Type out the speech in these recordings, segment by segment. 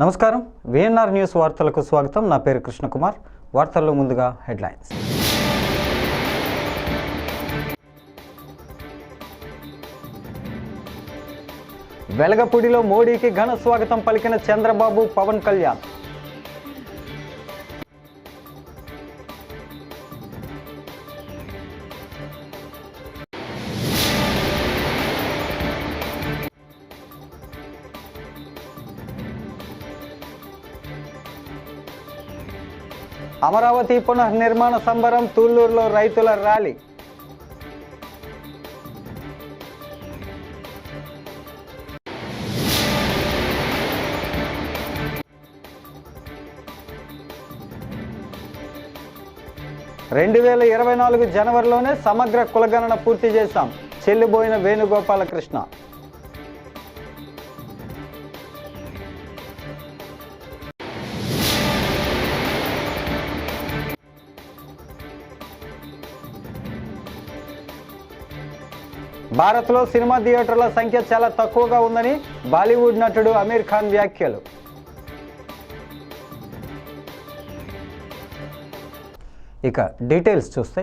నమస్కారం. VNR news వార్తలకు స్వాగతం. నా పేరు కృష్ణకుమార్. వార్తల్లో ముందుగా హెడ్లైన్స్. వెలగపూడిలో మోడీకి ఘన స్వాగతం పలికిన చంద్రబాబు పవన్ కళ్యాణ్. అమరావతి పునర్నిర్మాణ సంబరం తూళ్ళూరులో రైతుల ర్యాలీ. రెండు వేల ఇరవై నాలుగు జనవరిలోనే సమగ్ర కులగణన పూర్తి చేశాం. చెల్లిబోయిన వేణుగోపాలకృష్ణ. భారత్లో సినిమా థియేటర్ల సంఖ్య చాలా తక్కువగా ఉందని బాలీవుడ్ నటుడు అమీర్ ఖాన్ వ్యాఖ్యలు. ఇక డీటెయిల్స్ చూస్తే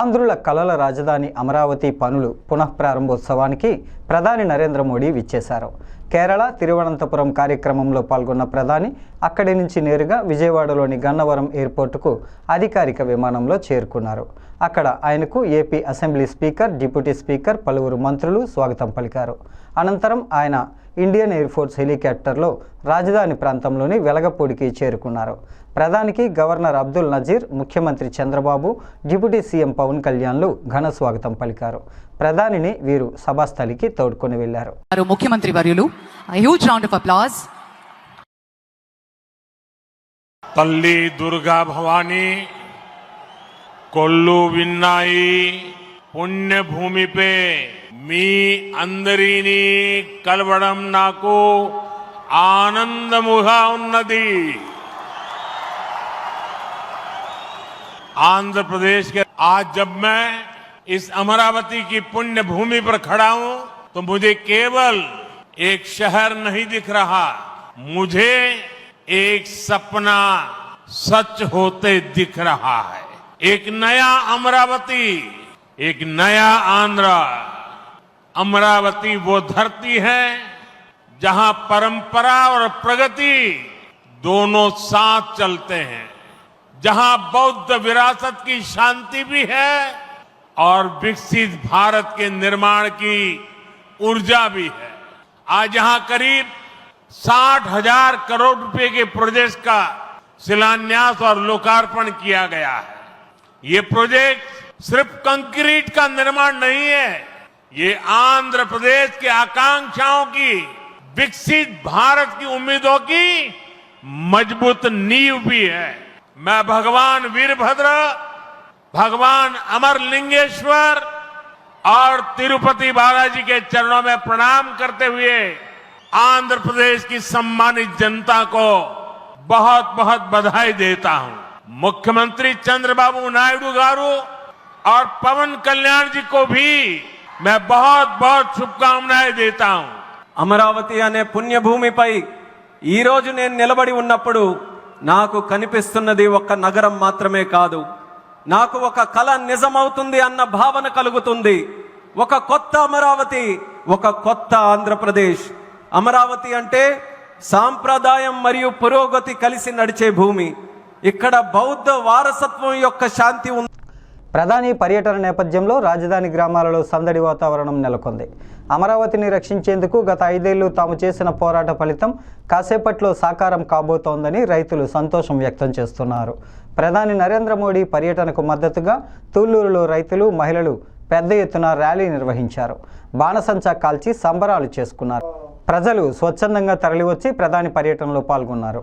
ఆంధ్రుల కలల రాజధాని అమరావతి పనులు పునఃప్రారంభోత్సవానికి ప్రధాని నరేంద్ర మోడీ విచ్చేశారు. కేరళ తిరువనంతపురం కార్యక్రమంలో పాల్గొన్న ప్రధాని అక్కడి నుంచి నేరుగా విజయవాడలోని గన్నవరం ఎయిర్పోర్టుకు అధికారిక విమానంలో చేరుకున్నారు. అక్కడ ఆయనకు AP assembly speaker deputy speaker పలువురు మంత్రులు స్వాగతం పలికారు. అనంతరం ఆయన ఇండియన్ ఎయిర్ ఫోర్స్ హెలికాప్టర్లో రాజధాని ప్రాంతంలోని వెలగపూడికి చేరుకున్నారు. ప్రధానికి గవర్నర్ అబ్దుల్ నజీర్ ముఖ్యమంత్రి చంద్రబాబు డిప్యూటీ సీఎం పవన్ కళ్యాణ్లు ఘన స్వాగతం పలికారు. ప్రధానిని వీరు సభాస్థలికి తోడ్కొని వెళ్ళారు ముఖ్యమంత్రి వర్యులు. హ్యూజ్ రౌండ్ ఆఫ్ అప్లాజ్ తల్లి దుర్గా భవాनी కొల్లు విన్నాయి పుణ్యభూమిపే మీ అందరినీ కలవడం నాకు ఆనందముగా ఉన్నది आंध्र प्रदेश के आज जब मैं इस अमरावती की पुण्य भूमि पर खड़ा हूं तो मुझे केवल एक शहर नहीं दिख रहा मुझे एक सपना सच होते दिख रहा है एक नया अमरावती, एक नया आंध्र। अमरावती वो धरती है जहाँ परंपरा और प्रगति दोनों साथ चलते हैं, जहाँ बौद्ध विरासत की शांति भी है और विकसित भारत के निर्माण की ऊर्जा भी है। आज यहाँ करीब साठ हज़ार करोड़ रुपए के प्रोजेक्ट का शिलान्यास और लोकार्पण किया गया है। ये प्रोजेक्ट सिर्फ़ कंक्रीट का निर्माण नहीं है, ये आंध्र प्रदेश के आकांक्षाओं की, विकसित भारत की उम्मीदों की मज़बूत नींव भी है। मैं भगवान वीरभद्र, भगवान अमरलिंगेश्वर और तिरुपति बालाजी के चरणों में प्रणाम करते हुए आंध्र प्रदेश की सम्मानित जनता को बहुत बहुत बधाई देता हूँ। मुख्यमंत्री चंद्रबाबू नायडू गारू और पवन कल्याण जी को भी मैं बहुत बहुत शुभकामनाएं देता हूं అమరావతి అనే పుణ్యభూమిపై ఈరోజు నేను నిలబడి ఉన్నప్పుడు నాకు కనిపిస్తున్నది ఒక నగరం మాత్రమే కాదు నాకు ఒక కళ నిజమవుతుంది అన్న భావన కలుగుతుంది ఒక కొత్త అమరావతి ఒక కొత్త ఆంధ్రప్రదేశ్ అమరావతి అంటే సాంప్రదాయం మరియు పురోగతి కలిసి నడిచే భూమి ఇక్కడ బౌద్ధ వారసత్వం యొక్క శాంతి ఉంది. ప్రధాని పర్యటన నేపథ్యంలో రాజధాని గ్రామాలలో సందడి వాతావరణం నెలకొంది. అమరావతిని రక్షించేందుకు గత ఐదేళ్ళు తాము చేసిన పోరాట ఫలితం కాసేపట్లో సాకారం కాబోతోందని రైతులు సంతోషం వ్యక్తం చేస్తున్నారు. ప్రధాని నరేంద్ర మోడీ పర్యటనకు మద్దతుగా తూళ్ళూరులో రైతులు మహిళలు పెద్ద ఎత్తున ర్యాలీ నిర్వహించారు. బాణసంచా కాల్చి సంబరాలు చేసుకున్నారు. ప్రజలు స్వచ్ఛందంగా తరలివచ్చి ప్రధాని పర్యటనలో పాల్గొన్నారు.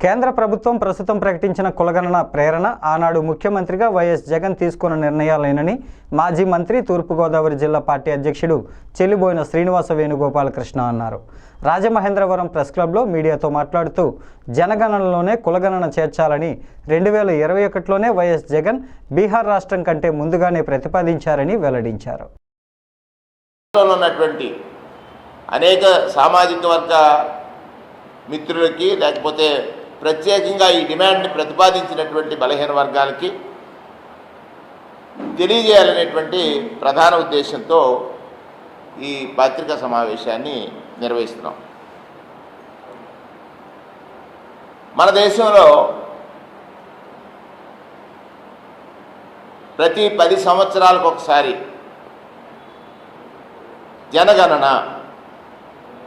కేంద్ర ప్రభుత్వం ప్రస్తుతం ప్రకటించిన కులగణన ప్రేరణ ఆనాడు ముఖ్యమంత్రిగా వైఎస్ జగన్ తీసుకున్న నిర్ణయాలేనని మాజీ మంత్రి తూర్పుగోదావరి జిల్లా పార్టీ అధ్యక్షుడు చెల్లిబోయిన శ్రీనివాస వేణుగోపాలకృష్ణ అన్నారు. రాజమహేంద్రవరం ప్రెస్ క్లబ్లో మీడియాతో మాట్లాడుతూ జనగణనలోనే కులగణన చేర్చాలని రెండు వేల ఇరవై ఒకటిలోనే వైఎస్ జగన్ బీహార్ రాష్ట్రం కంటే ముందుగానే ప్రతిపాదించారని వెల్లడించారు. అనేక సామాజిక వర్గ మిత్రులకి లేకపోతే ప్రత్యేకంగా ఈ డిమాండ్ని ప్రతిపాదించినటువంటి బలహీన వర్గాలకి తెలియజేయాలనేటువంటి ప్రధాన ఉద్దేశంతో ఈ పత్రికా సమావేశాన్ని నిర్వహిస్తున్నాం. మన దేశంలో ప్రతి పది సంవత్సరాలకు ఒకసారి జనగణన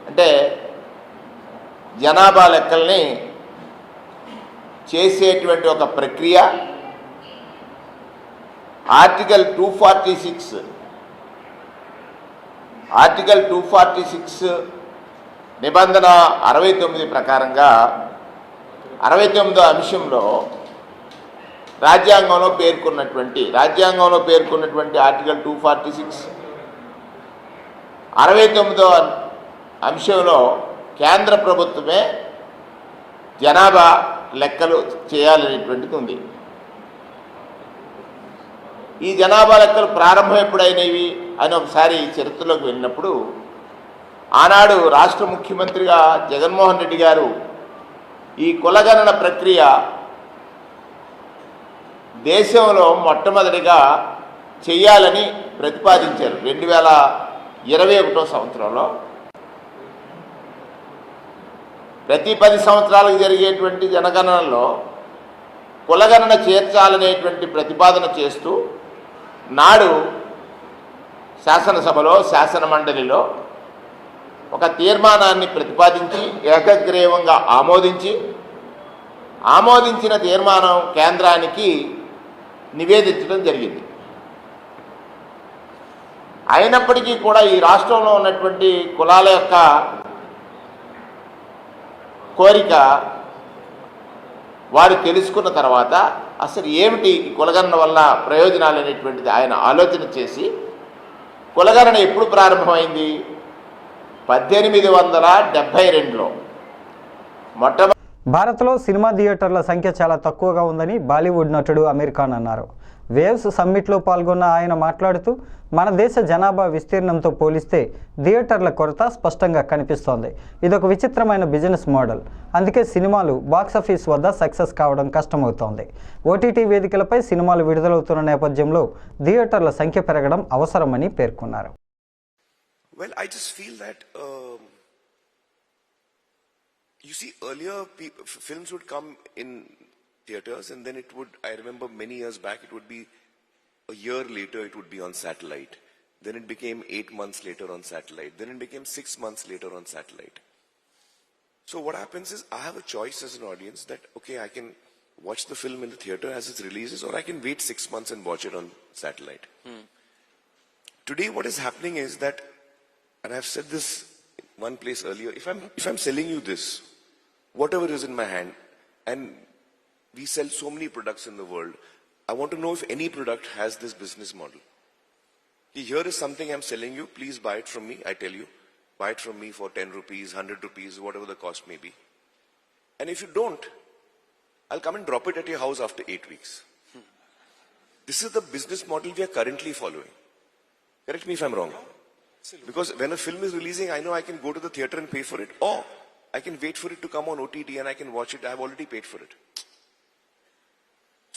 అంటే జనాభా లెక్కల్ని చేసేటువంటి ఒక ప్రక్రియ. Article two forty six article two forty six నిబంధన అరవై తొమ్మిది ప్రకారంగా అరవై తొమ్మిదో అంశంలో రాజ్యాంగంలో పేర్కొన్నటువంటి రాజ్యాంగంలో పేర్కొన్నటువంటి ఆర్టికల్ టూ ఫార్టీ సిక్స్ అరవై తొమ్మిదో అంశంలో కేంద్ర ప్రభుత్వమే జనాభా లెక్కలు చేయాలనేటువంటిది ఉంది. ఈ జనాభా లెక్కలు ప్రారంభం ఎప్పుడైనవి అని ఒకసారి చరిత్రలోకి వెళ్ళినప్పుడు ఆనాడు రాష్ట్ర ముఖ్యమంత్రిగా జగన్మోహన్ రెడ్డి గారు ఈ కులగణన ప్రక్రియ దేశంలో మొట్టమొదటిగా చేయాలని ప్రతిపాదించారు. రెండు వేల ఇరవై ఒకటో సంవత్సరంలో ప్రతి పది సంవత్సరాలకు జరిగేటువంటి జనగణనలో కులగణన చేర్చాలనేటువంటి ప్రతిపాదన చేస్తూ నాడు శాసనసభలో శాసన మండలిలో ఒక తీర్మానాన్ని ప్రతిపాదించి ఏకగ్రీవంగా ఆమోదించి ఆమోదించిన తీర్మానం కేంద్రానికి నివేదించడం జరిగింది. అయినప్పటికీ కూడా ఈ రాష్ట్రంలో ఉన్నటువంటి కులాల యొక్క కోరిక వారు తెలుసుకున్న తర్వాత అసలు ఏమిటి ఈ కులగణన వల్ల ప్రయోజనాలు అనేటువంటిది ఆయన ఆలోచన చేసి కులగణన ఎప్పుడు ప్రారంభమైంది? పద్దెనిమిది వందల డెబ్భై రెండులో. మొట్టమొదటి భారత్లో సినిమా థియేటర్ల సంఖ్య చాలా తక్కువగా ఉందని బాలీవుడ్ నటుడు అమీర్ ఖాన్ అన్నారు. వేవ్స్ సమ్మిట్లో పాల్గొన్న ఆయన మాట్లాడుతూ మన దేశ జనాభా విస్తీర్ణంతో పోలిస్తే థియేటర్ల కొరత స్పష్టంగా కనిపిస్తోంది. ఇదొక విచిత్రమైన బిజినెస్ మోడల్. అందుకే సినిమాలు బాక్సాఫీస్ వద్ద సక్సెస్ కావడం కష్టమవుతోంది. ఓటీటీ వేదికలపై సినిమాలు విడుదలవుతున్న నేపథ్యంలో థియేటర్ల సంఖ్య పెరగడం అవసరమని పేర్కొన్నారు. Well, I just feel that um, you see earlier pe- films would come in theaters and then it would I remember many years back it would be a year later it would be on satellite. Then it became 8 months later on satellite. Then it became 6 months later on satellite. So what happens is I have a choice as an audience that okay I can watch the film in the theater as it releases or I can wait 6 months and watch it on satellite. Hmm. Today what is happening is that and I've said this one place earlier, if I'm, if I'm selling you this, whatever is in my hand, and we sell so many products in the world, I want to know if any product has this business model. Here is something I'm selling you, please buy it from me, I tell you. Buy it from me for 10 rupees, 100 rupees, whatever the cost may be. And if you don't, I'll come and drop it at your house after 8 weeks. This is the business model we are currently following. Correct me if I'm wrong. Because when a film is releasing, I know I can go to the theater and pay for it, or I can wait for it to come on OTT and I can watch it. I've already paid for it.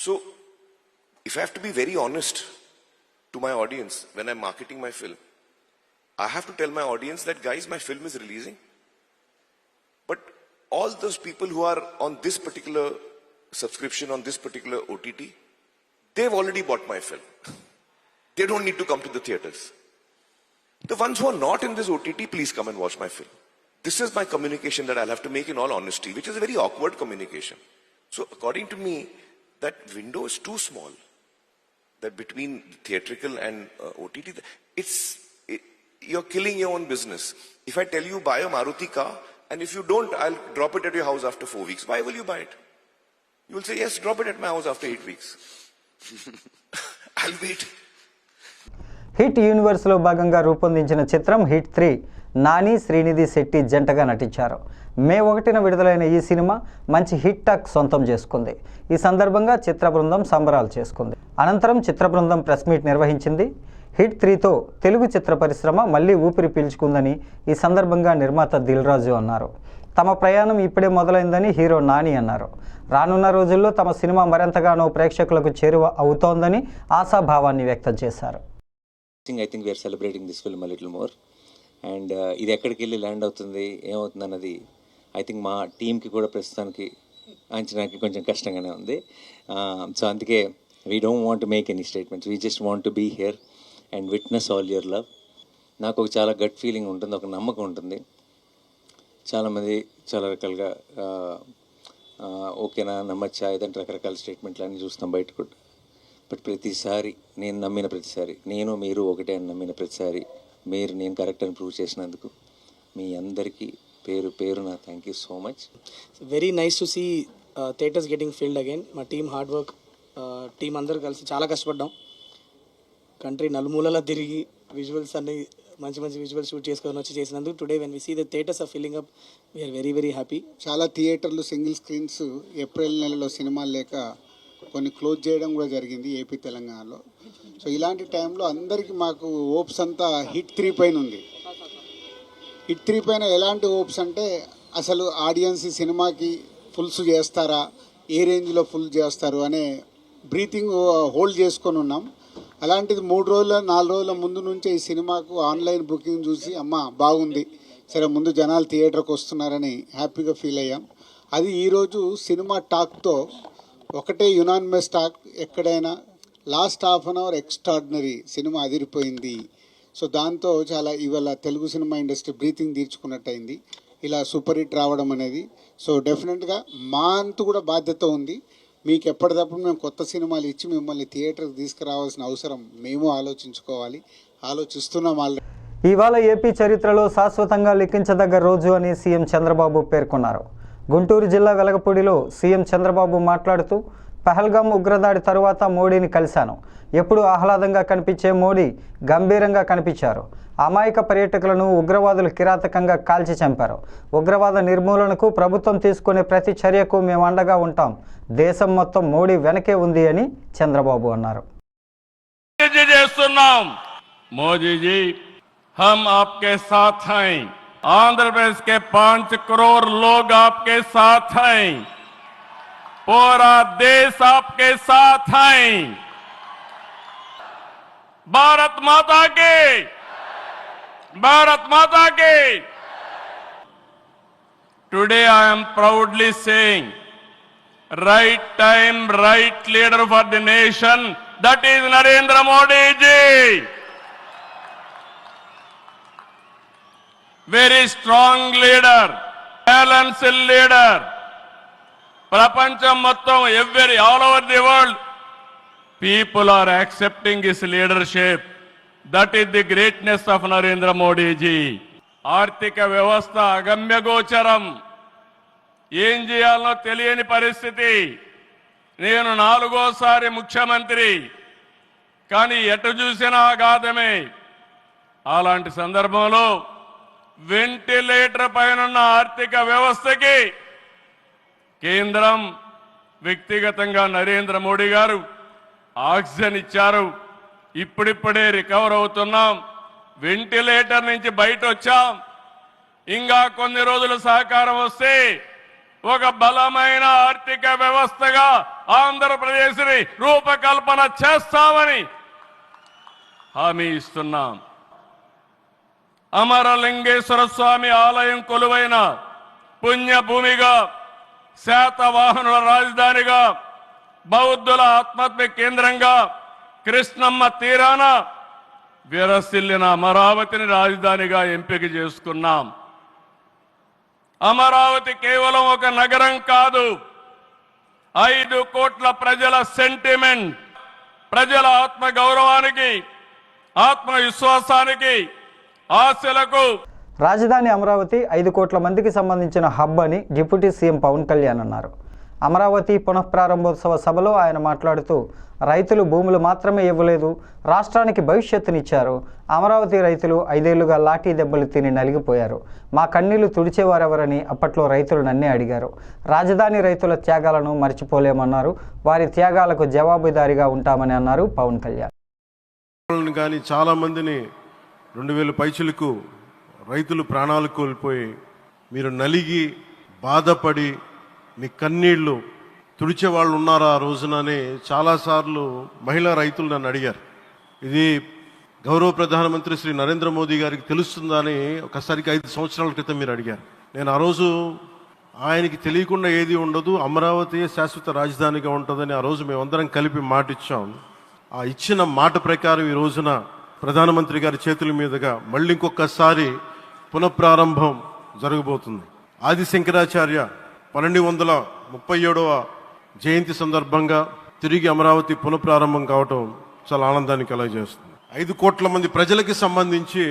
So, if I have to be very honest to my audience when I'm marketing my film, I have to tell my audience that, guys, my film is releasing. But all those people who are on this particular subscription, on this particular OTT, they've already bought my film. They don't need to come to the theaters. The ones who are not in this OTT, please come and watch my film. This is my communication that I'll have to make in all honesty, which is a very awkward communication. So, according to me, that window is too small. That between theatrical and uh, OTT, it's it, you're killing your own business. If I tell you buy a Maruti car And if you don't, I'll drop it at your house after four weeks. Why will you buy it? You will say, yes, drop it at my house after eight weeks. I'll wait. HIT యూనివర్స్లో భాగంగా రూపొందించిన చిత్రం hit three Nani Srinidhi Shetty జంటగా నటించారు. మే ఒకటిన విడుదలైన ఈ cinema మంచి hit talk సొంతం చేసుకుంది. ఈ సందర్భంగా చిత్ర బృందం సంబరాలు చేసుకుంది. అనంతరం చిత్ర బృందం ప్రెస్ మీట్ నిర్వహించింది. హిట్ త్రీతో తెలుగు చిత్ర పరిశ్రమ మళ్ళీ ఊపిరి పీల్చుకుందని ఈ సందర్భంగా నిర్మాత దిల్ రాజు అన్నారు. తమ ప్రయాణం ఇప్పుడే మొదలైందని హీరో నాని అన్నారు. రానున్న రోజుల్లో తమ సినిమా మరింతగానో ప్రేక్షకులకు చేరువ అవుతోందని ఆశాభావాన్ని వ్యక్తం చేశారు. I think we're celebrating this film little more and ఇది ఎక్కడికి వెళ్ళి ల్యాండ్ అవుతుంది? ఏమవుతుంది అన్నది ఐ థింక్ మా టీంకి కూడా ప్రస్తుతానికి అంచనాకి కొంచెం కష్టంగానే ఉంది. సో అందుకే we don't want make any statements we just want be here and witness all your love నాకు ఒక చాలా గట్ ఫీలింగ్ ఉంటుంది ఒక నమ్మకం ఉంటుంది. చాలామంది చాలా రకాలుగా ఓకేనా నమ్మచ్చా ఏదంటే రకరకాల స్టేట్మెంట్లు అన్నీ చూస్తాం బయట కూడా బట్ ప్రతిసారి నేను నమ్మిన ప్రతిసారి నేను మీరు ఒకటే అని నమ్మిన ప్రతిసారి మీరు నేను కరెక్ట్ అని ప్రూవ్ చేసినందుకు మీ అందరికీ పేరు పేరు నా thank you so much very nice to see theatres getting filled again మా టీమ్ హార్డ్ వర్క్ టీం అందరూ కలిసి చాలా కష్టపడ్డాం. కంట్రీ నలుమూలలా తిరిగి విజువల్స్ అన్ని మంచి మంచి విజువల్స్ షూట్ చేసుకొని వచ్చి చేసినందుకు today when we see the theatres are filling up we're very very happy చాలా థియేటర్లు సింగిల్ స్క్రీన్స్ ఏప్రిల్ నెలలో సినిమాలు లేక కొన్ని క్లోజ్ చేయడం కూడా జరిగింది ఏపీ తెలంగాణలో. సో ఇలాంటి టైంలో అందరికీ మాకు హోప్స్ అంతా హిట్ త్రీ పైన ఉంది. హిట్ త్రీ పైన ఎలాంటి హోప్స్ అంటే అసలు ఆడియన్స్ సినిమాకి ఫుల్స్ చేస్తారా ఏ రేంజ్లో ఫుల్ చేస్తారు అనే బ్రీతింగ్ హోల్డ్ చేసుకొని ఉన్నాం. అలాంటిది మూడు రోజుల నాలుగు రోజుల ముందు నుంచే ఈ సినిమాకు ఆన్లైన్ బుకింగ్ చూసి అమ్మ బాగుంది సరే ముందు జనాలు థియేటర్కి వస్తున్నారని హ్యాపీగా ఫీల్ అయ్యాం. అది ఈరోజు సినిమా టాక్తో ఒకటే యునానిమస్ టాక్ ఎక్కడైనా last half an hour extraordinary cinema అదిరిపోయింది. సో దాంతో చాలా ఇవాళ తెలుగు సినిమా ఇండస్ట్రీ బ్రీతింగ్ తీర్చుకున్నట్టయింది. ఇలా సూపర్ హిట్ రావడం అనేది. సో డెఫినెట్గా మా అంతు కూడా బాధ్యత ఉంది. మీకు ఎప్పటికప్పుడు మేము కొత్త సినిమాలు ఇచ్చి మిమ్మల్ని థియేటర్కి తీసుకురావాల్సిన అవసరం మేము ఆలోచించుకోవాలి. ఆలోచిస్తున్నాం ఆల్రెడీ. ఇవాళ ఏపీ చరిత్రలో శాశ్వతంగా లెక్కించదగ్గ రోజు అని సీఎం చంద్రబాబు పేర్కొన్నారు. గుంటూరు జిల్లా వెలగపూడిలో సీఎం చంద్రబాబు మాట్లాడుతూ పహల్గామ్ ఉగ్రదాడి తరువాత మోడీని కలిశాను. ఎప్పుడు ఆహ్లాదంగా కనిపించే మోడీ గంభీరంగా కనిపించారు. అమాయక పర్యటకులను ఉగ్రవాదులు కిరాతకంగా కాల్చి చంపారు. ఉగ్రవాద నిర్మూలనకు ప్రభుత్వం తీసుకునే ప్రతి చర్యకు మేము అండగా ఉంటాం. దేశం మొత్తం మోడీ వెనకే ఉంది అని చంద్రబాబు అన్నారు. మోదీజీ హమ్ ఆప్కే సాథ్ హై. आंध्र प्रदेश के पाँच करोड़ लोग आपके साथ हैं। पूरा देश आपके साथ है। भारत माता के, भारत माता के। Today I am proudly saying right time right leader for the nation that is Narendra Modi ji very strong leader balanced leader ప్రపంచం మొత్తం every all over the world people are accepting his leadership that is the greatness of Narendra Modi ji ఆర్థిక వ్యవస్థ అగమ్యగోచరం ఏం చేయాలనో తెలియని పరిస్థితి. నేను నాలుగోసారి ముఖ్యమంత్రి. కానీ ఎటు చూసినా అగాధమే అలాంటి సందర్భంలో వెంటిలేటర్ పైనున్న ఆర్థిక వ్యవస్థకి కేంద్రం వ్యక్తిగతంగా నరేంద్ర మోడీ గారు ఆక్సిజన్ ఇచ్చారు. ఇప్పుడిప్పుడే రికవర్ అవుతున్నాం. వెంటిలేటర్ నుంచి బయట వచ్చాం. ఇంకా కొన్ని రోజులు సహకారం వస్తే ఒక బలమైన ఆర్థిక వ్యవస్థగా ఆంధ్రప్రదేశ్ని రూపకల్పన చేస్తామని హామీ ఇస్తున్నాం. అమరలింగేశ్వర స్వామి ఆలయం కొలువైన పుణ్యభూమిగా శాతవాహనుల రాజధానిగా బౌద్ధుల ఆత్మహత్య కేంద్రంగా కృష్ణమ్మ తీరాన విరసిల్లిన అమరావతిని రాజధానిగా ఎంపిక చేసుకున్నాం. అమరావతి కేవలం ఒక నగరం కాదు ఐదు కోట్ల ప్రజల సెంటిమెంట్ ప్రజల ఆత్మ గౌరవానికి ఆత్మవిశ్వాసానికి ఆశలకు రాజధాని అమరావతి ఐదు కోట్ల మందికి సంబంధించిన హబ్ అని డిప్యూటీ సీఎం పవన్ కళ్యాణ్ అన్నారు. అమరావతి పునఃప్రారంభోత్సవ సభలో ఆయన మాట్లాడుతూ రైతులు భూములు మాత్రమే ఇవ్వలేదు రాష్ట్రానికి భవిష్యత్తునిచ్చారు అమరావతి రైతులు ఐదేళ్ళుగా లాఠీ దెబ్బలు తిని నలిగిపోయారు మా కన్నీళ్ళు తుడిచేవారెవరని అప్పట్లో రైతులు నన్నే అడిగారు. రాజధాని రైతుల త్యాగాలను మర్చిపోలేమన్నారు వారి త్యాగాలకు జవాబుదారీగా ఉంటామని అన్నారు పవన్ కళ్యాణ్. కానీ చాలా మందిని రెండు వేల పైచులకు రైతులు ప్రాణాలు కోల్పోయి మీరు నలిగి బాధపడి మీ కన్నీళ్ళు తుడిచే వాళ్ళు ఉన్నారా ఆ రోజునని చాలాసార్లు మహిళా రైతులు నన్ను అడిగారు. ఇది గౌరవ ప్రధానమంత్రి శ్రీ నరేంద్ర మోదీ గారికి తెలుస్తుందని ఒకసారికి ఐదు సంవత్సరాల క్రితం మీరు అడిగారు. నేను ఆ రోజు ఆయనకి తెలియకుండా ఏది ఉండదు అమరావతి శాశ్వత రాజధానిగా ఉంటుందని ఆ రోజు మేమందరం కలిపి మాట ఇచ్చాం ఆ ఇచ్చిన మాట ప్రకారం ఈ రోజున ప్రధానమంత్రి గారి చేతుల మీదుగా మళ్ళీ ఇంకొకసారి పునఃప్రారంభం జరగబోతుంది. ఆది శంకరాచార్య పన్నెండు వందల ముప్పై ఏడవ జయంతి సందర్భంగా తిరిగి అమరావతి పునఃప్రారంభం కావటం చాలా ఆనందాన్ని కలగజేస్తుంది. ఐదు కోట్ల మంది ప్రజలకి సంబంధించి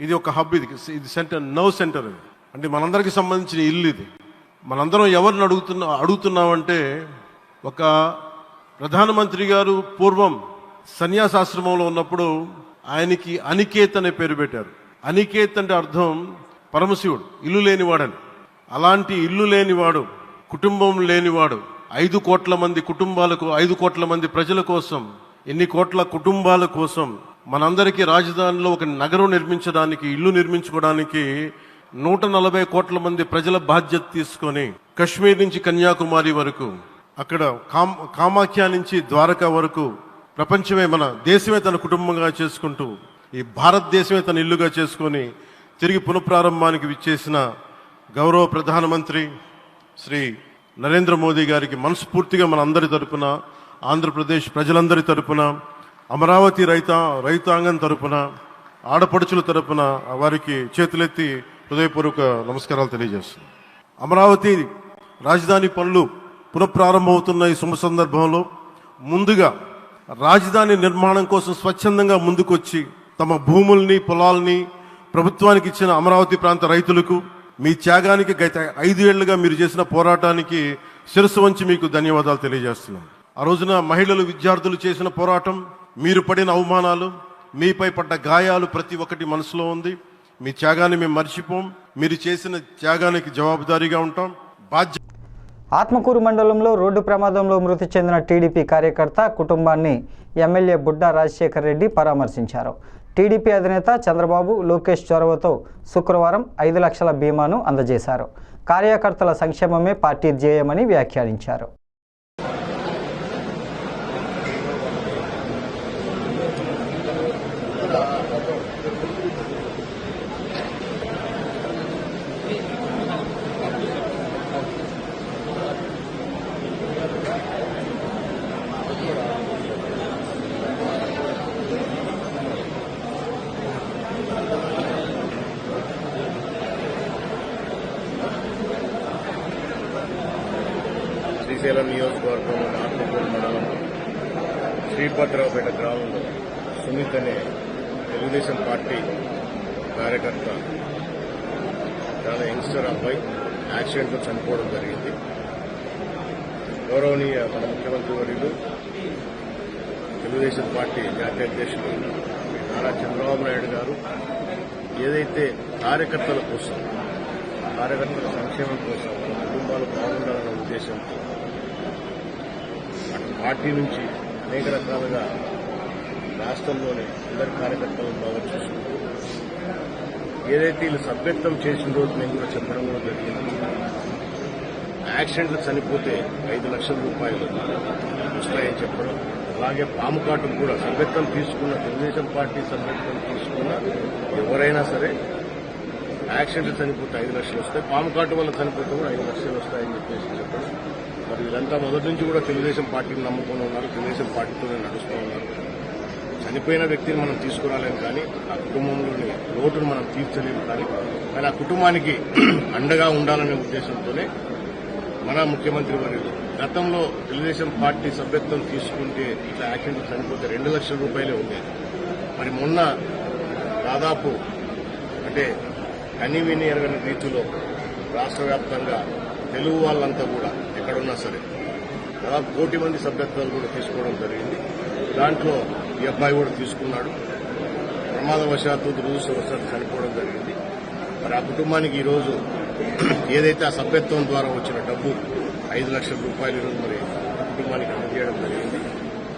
ఇది ఒక హబ్ ఇది ఇది సెంటర్ నవ్ సెంటర్ ఇది. అంటే మనందరికి సంబంధించిన ఇల్లు ఇది. మనందరం ఎవరిని అడుగుతున్నా అడుగుతున్నామంటే ఒక ప్రధానమంత్రి గారు పూర్వం సన్యాసాశ్రమంలో ఉన్నప్పుడు ఆయనకి అనికేత్ అనే పేరు పెట్టారు. అనికేత్ అంటే అర్థం పరమశివుడు ఇల్లు లేనివాడని. అలాంటి ఇల్లు లేనివాడు కుటుంబం లేనివాడు ఐదు కోట్ల మంది కుటుంబాలకు ఐదు కోట్ల మంది ప్రజల కోసం ఎన్ని కోట్ల కుటుంబాల కోసం మనందరికీ రాజధానిలో ఒక నగరం నిర్మించడానికి ఇల్లు నిర్మించుకోవడానికి నూట నలభై కోట్ల మంది ప్రజల బాధ్యత తీసుకొని కశ్మీర్ నుంచి కన్యాకుమారి వరకు అక్కడ కామాఖ్య నుంచి ద్వారకా వరకు ప్రపంచమే మన దేశమే తన కుటుంబంగా చేసుకుంటూ ఈ భారతదేశమే తన ఇల్లుగా చేసుకొని తిరిగి పునఃప్రారంభానికి విచ్చేసిన గౌరవ ప్రధానమంత్రి శ్రీ నరేంద్ర మోదీ గారికి మనస్ఫూర్తిగా మన అందరి తరపున ఆంధ్రప్రదేశ్ ప్రజలందరి తరపున అమరావతి రైత రైతాంగం తరపున ఆడపడుచుల తరపున వారికి చేతులెత్తి హృదయపూర్వక నమస్కారాలు తెలియజేస్తుంది అమరావతి రాజధాని పనులు పునఃప్రారంభమవుతున్న ఈ శుభ సందర్భంలో ముందుగా రాజధాని నిర్మాణం కోసం స్వచ్ఛందంగా ముందుకొచ్చి తమ భూముల్ని పొలాల్ని ప్రభుత్వానికి ఇచ్చిన అమరావతి ప్రాంత రైతులకు మీ త్యాగానికి గత ఐదు ఏళ్ళుగా మీరు చేసిన పోరాటానికి శిరస్సు వంచి మీకు ధన్యవాదాలు తెలియజేస్తున్నాం. ఆ రోజున మహిళలు విద్యార్థులు చేసిన పోరాటం మీరు పడిన అవమానాలు మీపై పడ్డ గాయాలు ప్రతి ఒక్కటి మనసులో ఉంది. మీ త్యాగాన్ని మేము మర్చిపోం. మీరు చేసిన త్యాగానికి జవాబుదారీగా ఉంటాం. బాధ్యత ఆత్మకూరు మండలంలో రోడ్డు ప్రమాదంలో మృతి చెందిన టీడీపీ కార్యకర్త కుటుంబాన్ని ఎమ్మెల్యే బుడ్డా రాజశేఖర్ రెడ్డి పరామర్శించారు. టీడీపీ అధినేత చంద్రబాబు లోకేష్ చొరవతో శుక్రవారం ఐదు లక్షల బీమాను అందజేశారు. కార్యకర్తల సంక్షేమమే పార్టీ ధ్యేయమని వ్యాఖ్యానించారు. శ్రీశైలం నియోజకవర్గం ఆత్మకూరు మండలం శ్రీభద్రావుపేట గ్రామంలో సుమిత్ అనే తెలుగుదేశం పార్టీ కార్యకర్త చాలా యంగ్స్టర్ అబ్బాయి యాక్సిడెంట్లో చనిపోవడం జరిగింది. గౌరవనీయ మన ముఖ్యమంత్రి వర్యులు తెలుగుదేశం పార్టీ జాతీయ అధ్యక్షులు నారా చంద్రబాబు నాయుడు గారు ఏదైతే కార్యకర్తల కోసం కార్యకర్తల సంక్షేమం కోసం కుటుంబాలు బాగుండాలన్న ఉద్దేశంతో పార్టీ నుంచి అనేక రకాలుగా రాష్ట్రంలోని అందరి కార్యకర్తలను బాగా చూసుకుంటూ ఏదైతే వీళ్ళు సభ్యత్వం చేసిన రోజు నేను కూడా చెప్పడం కూడా జరిగింది. యాక్సిడెంట్లు చనిపోతే ఐదు లక్షల రూపాయలు వస్తాయని చెప్పడం అలాగే పాము కాటు కూడా సభ్యత్వం తీసుకున్న తెలుగుదేశం పార్టీ సభ్యత్వం తీసుకున్న ఎవరైనా సరే యాక్సిడెంట్లు చనిపోతే ఐదు లక్షలు వస్తాయి పాము కాటు వల్ల చనిపోతే కూడా ఐదు లక్షలు వస్తాయని చెప్పేసి చెప్పడం. మరి వీరంతా మొదటి నుంచి కూడా తెలుగుదేశం పార్టీని నమ్ముకొని ఉన్నారు తెలుగుదేశం పార్టీతోనే నడుస్తూ ఉన్నారు. చనిపోయిన వ్యక్తిని మనం తీసుకురాలేము కానీ ఆ కుటుంబంలోని లోటును మనం తీర్చలేము కానీ కానీ ఆ కుటుంబానికి అండగా ఉండాలనే ఉద్దేశంతోనే మన ముఖ్యమంత్రి వర్యులు గతంలో తెలుగుదేశం పార్టీ సభ్యత్వం తీసుకుంటే ఇట్లా యాక్సిడెంట్ చనిపోతే రెండు లక్షల రూపాయలే ఉండేది మరి మొన్న దాదాపు అంటే కనివిని ఎరగని రీతిలో రాష్ట్ర వ్యాప్తంగా తెలుగు వాళ్ళంతా కూడా ఎక్కడున్నా సరే. దాదాపు కోటి మంది సభ్యత్వాలు కూడా తీసుకోవడం జరిగింది. దాంట్లో ఈ అబ్బాయి కూడా తీసుకున్నాడు. ప్రమాదవశాత్తు దురదృష్టవశాత్తు చనిపోవడం జరిగింది. మరి ఆ కుటుంబానికి ఈరోజు ఏదైతే ఆ సభ్యత్వం ద్వారా వచ్చిన డబ్బు ఐదు లక్షల రూపాయలు ఈరోజు మరి కుటుంబానికి అందజేయడం జరిగింది.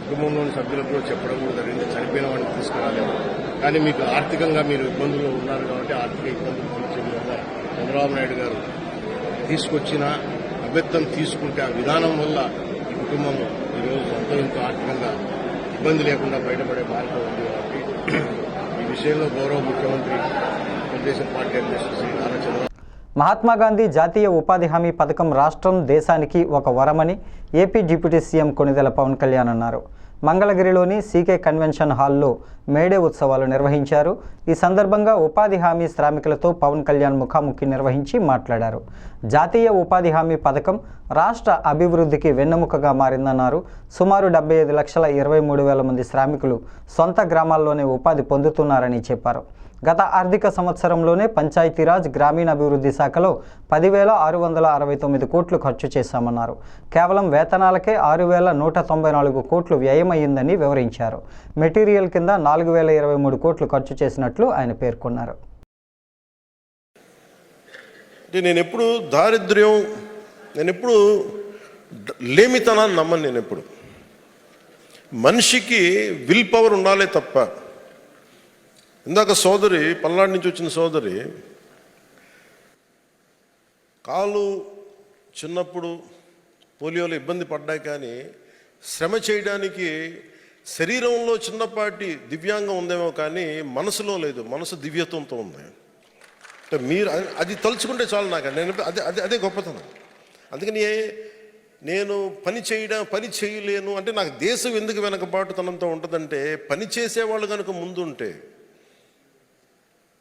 కుటుంబంలోని సభ్యులకు కూడా చెప్పడం కూడా జరిగింది. చనిపోయిన వాడిని తీసుకురాలేదు. కానీ మీకు ఆర్థికంగా మీరు ఇబ్బందుల్లో ఉన్నారు కాబట్టి ఆర్థిక ఇబ్బందులు తీర్చే విధంగా చంద్రబాబు నాయుడు గారు తీసుకొచ్చిన అభ్యర్థం తీసుకుంటే ఆ విధానం వల్ల ఈ కుటుంబం ఈరోజు ఎంతో ఎంతో ఆర్థికంగా ఇబ్బంది లేకుండా బయటపడే మార్గం ఉంది కాబట్టి ఈ విషయంలో గౌరవ ముఖ్యమంత్రి తెలుగుదేశం పార్టీ అధ్యక్షుడు శ్రీ నారా చంద్రబాబు మహాత్మా గాంధీ జాతీయ ఉపాధి హామీ పథకం రాష్ట్రం దేశానికి ఒక వరమని AP deputy CM Konidela Pawan Kalyan అన్నారు. మంగళగిరిలోని సీకే కన్వెన్షన్ హాల్లో మేడే ఉత్సవాలు నిర్వహించారు. ఈ సందర్భంగా ఉపాధి హామీ శ్రామికులతో పవన్ కళ్యాణ్ ముఖాముఖి నిర్వహించి మాట్లాడారు. జాతీయ ఉపాధి హామీ పథకం రాష్ట్ర అభివృద్ధికి వెన్నెముకగా మారిందన్నారు. సుమారు డెబ్బై ఐదు లక్షల ఇరవై మూడు వేల మంది శ్రామికులు సొంత గ్రామాల్లోనే ఉపాధి పొందుతున్నారని చెప్పారు. గత ఆర్థిక సంవత్సరంలోనే పంచాయతీరాజ్ గ్రామీణాభివృద్ధి శాఖలో పదివేల ఆరు వందల అరవై తొమ్మిది కోట్లు ఖర్చు చేశామన్నారు. కేవలం వేతనాలకే ఆరు వేల నూట తొంభై నాలుగు కోట్లు వ్యయమయ్యిందని వివరించారు. మెటీరియల్ కింద నాలుగు వేల ఇరవై మూడు కోట్లు ఖర్చు చేసినట్లు ఆయన పేర్కొన్నారు. అంటే నేను ఎప్పుడు దారిద్ర్యం నేను ఎప్పుడు లేమితనాన్ని నమ్మను నేను ఎప్పుడు మనిషికి విల్ పవర్ ఉండాలే తప్ప ఇందాక సోదరి పల్నాడు నుంచి వచ్చిన సోదరి కాలు చిన్నప్పుడు పోలియోలో ఇబ్బంది పడ్డాయి కానీ శ్రమ చేయడానికి శరీరంలో చిన్నపాటి దివ్యాంగం ఉందేమో కానీ మనసులో లేదు. మనసు దివ్యత్వంతో ఉంది. అంటే మీరు అది- తలుచుకుంటే చాలు నాకు. నేను అదే అదే అదే గొప్పతనం. అందుకని నేను పని చేయడం పని చేయలేను అంటే నాకు దేశం ఎందుకు వెనకబాటుతనంతో ఉంటుందంటే పని చేసేవాళ్ళు కనుక ముందు ఉంటే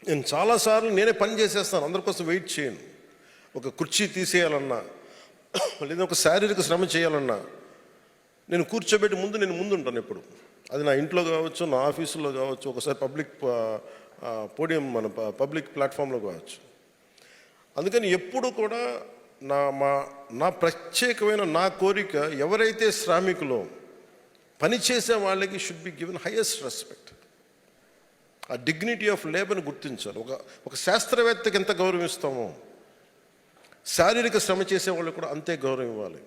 నేను చాలాసార్లు నేనే పని చేసేస్తాను. అందరికోసం వెయిట్ చేయను. ఒక కుర్చీ తీసేయాలన్నా లేదా ఒక శారీరక శ్రమ చేయాలన్నా నేను కూర్చోబెట్టి ముందు నేను ముందు ఉంటాను ఎప్పుడు. అది నా ఇంట్లో కావచ్చు నా ఆఫీసులో కావచ్చు ఒకసారి పబ్లిక్ పోడియం మన పబ్లిక్ ప్లాట్ఫామ్లో కావచ్చు. అందుకని ఎప్పుడు కూడా నా మా నా ప్రత్యేకమైన నా కోరిక ఎవరైతే శ్రామికులో పనిచేసే వాళ్ళకి should be given highest respect ఆ డిగ్నిటీ ఆఫ్ లేబర్ని గుర్తించాలి. ఒక ఒక శాస్త్రవేత్తకి ఎంత గౌరవిస్తామో శారీరక శ్రమ చేసే వాళ్ళకి కూడా అంతే గౌరవం ఇవ్వాలి.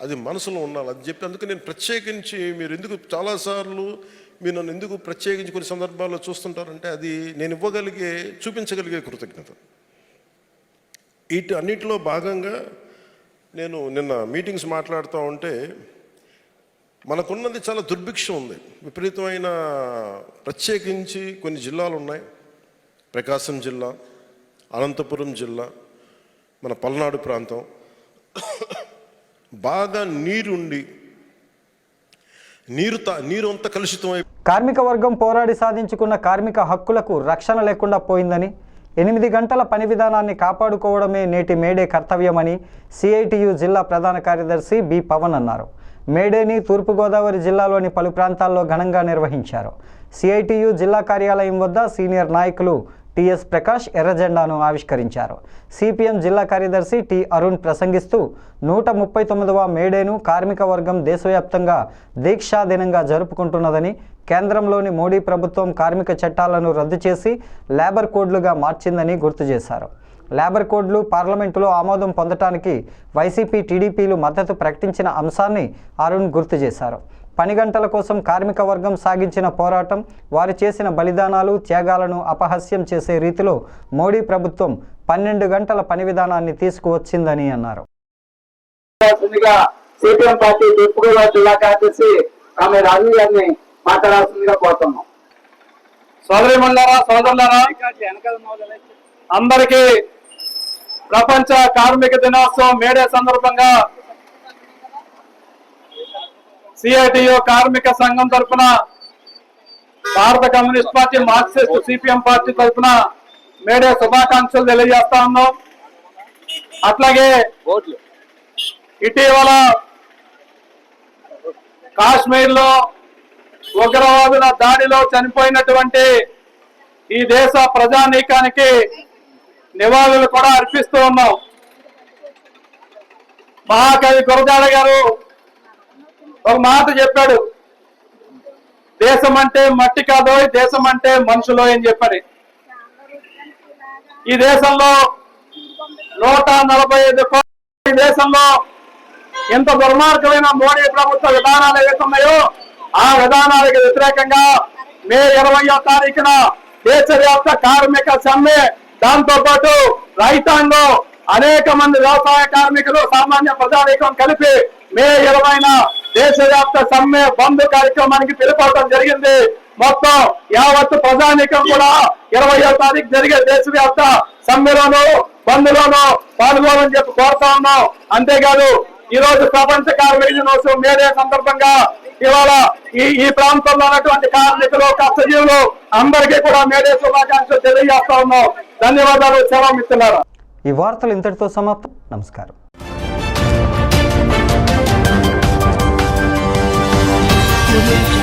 అది మనసులో ఉండాలి. అది చెప్పి అందుకే నేను ప్రత్యేకించి మీరు ఎందుకు చాలాసార్లు మీరు నన్ను ఎందుకు ప్రత్యేకించి కొన్ని సందర్భాల్లో చూస్తుంటారంటే అది నేను ఇవ్వగలిగే చూపించగలిగే కృతజ్ఞత. వీటి అన్నిటిలో భాగంగా నేను నిన్న మీటింగ్స్ మాట్లాడుతూ ఉంటే మనకున్నది చాలా దుర్భిక్షం ఉంది. విపరీతమైన ప్రత్యేకించి కొన్ని జిల్లాలు ఉన్నాయి ప్రకాశం జిల్లా అనంతపురం జిల్లా మన పల్నాడు ప్రాంతం. బాగా నీరుండి నీరు నీరు అంతా కలుషితం కార్మిక వర్గం పోరాడి సాధించుకున్న కార్మిక హక్కులకు రక్షణ లేకుండా పోయిందని ఎనిమిది గంటల పని విధానాన్ని కాపాడుకోవడమే నేటి మేడే కర్తవ్యమని సిఐటియు జిల్లా ప్రధాన కార్యదర్శి బి పవన్ అన్నారు. మేడేని తూర్పుగోదావరి జిల్లాలోని పలు ప్రాంతాల్లో ఘనంగా నిర్వహించారు. సిఐటియు జిల్లా కార్యాలయం వద్ద సీనియర్ నాయకులు టిఎస్ ప్రకాష్ ఎర్రజెండాను ఆవిష్కరించారు. సిపిఎం జిల్లా కార్యదర్శి టి అరుణ్ ప్రసంగిస్తూ నూట ముప్పై తొమ్మిదవ మేడేను కార్మిక వర్గం దేశవ్యాప్తంగా దీక్షా దినంగా జరుపుకుంటున్నదని కేంద్రంలోని మోడీ ప్రభుత్వం కార్మిక చట్టాలను రద్దు చేసి లేబర్ కోడ్లుగా మార్చిందని గుర్తు చేశారు. లేబర్ కోడ్లు పార్లమెంటులో ఆమోదం పొందటానికి వైసీపీ టీడీపీలు మద్దతు ప్రకటించిన అంశాన్ని అరుణ్ గుర్తు చేశారు. పని గంటల కోసం కార్మిక వర్గం సాగించిన పోరాటం వారు చేసిన బలిదానాలు త్యాగాలను అపహాస్యం చేసే రీతిలో మోడీ ప్రభుత్వం పన్నెండు గంటల పని విధానాన్ని తీసుకువచ్చిందని అన్నారు. సిపిఎం పార్టీ తూర్పుగోదావరి జిల్లా కార్యదర్శి ఆమె రాజు గారిని మాట్లాడాల్సిందిగా కోరుతున్నాం. సోదరి మండలారా సోదరులారా అందరికీ ప్రపంచ కార్మిక దినోత్సవం మేడే సందర్భంగా సిఐటియు కార్మిక సంఘం తరఫున భారత communist party Marxist CPM party తరఫున మేడే శుభాకాంక్షలు తెలియజేస్తా ఉన్నాం. అట్లాగే ఇటీవల కాశ్మీర్లో ఉగ్రవాదుల దాడిలో చనిపోయినటువంటి ఈ దేశ ప్రజానీకానికి నివాళులు కూడా అర్పిస్తూ ఉన్నాం. మహాకవి గురజాడ గారు ఒక మాట చెప్పాడు. దేశం అంటే మట్టి కాదో దేశం అంటే మనుషులో అని చెప్పాడు. ఈ దేశంలో నూట నలభై ఐదు కోట్ల దేశంలో ఎంత దుర్మార్గమైన మోడీ ప్రభుత్వ విధానాలు ఏవైతున్నాయో ఆ విధానాలకు వ్యతిరేకంగా మే ఇరవయో తారీఖున దేశవ్యాప్త కార్మిక సమ్మె దాంతో పాటు రైతాంగం అనేక మంది వ్యవసాయ కార్మికులు సామాన్య ప్రజానీకం కలిపి మే ఇరవైన దేశవ్యాప్త సమ్మె బంద్ కార్యక్రమానికి పిలుపవడం జరిగింది. మొత్తం యావత్ ప్రజానీకం కూడా ఇరవయో తారీఖు జరిగే దేశవ్యాప్త సమ్మెలోను బంద్లోను పాల్గొనని చెప్పి కోరుతా ఉన్నాం. అంతేకాదు ఈ రోజు ప్రపంచ కార్మిక దినోత్సవం మేడే సందర్భంగా ఇవాళ ఈ ఈ ప్రాంతంలో ఉన్నటువంటి కార్మికులు కష్టజీవులు అందరికీ కూడా మేడే శుభాకాంక్షలు తెలియజేస్తా ఉన్నాం. ధన్యవాదాలు సెలవు మిత్రులారా ఈ వార్తలు ఇంతటితో సమాప్తం. నమస్కారం. Audio Jungle.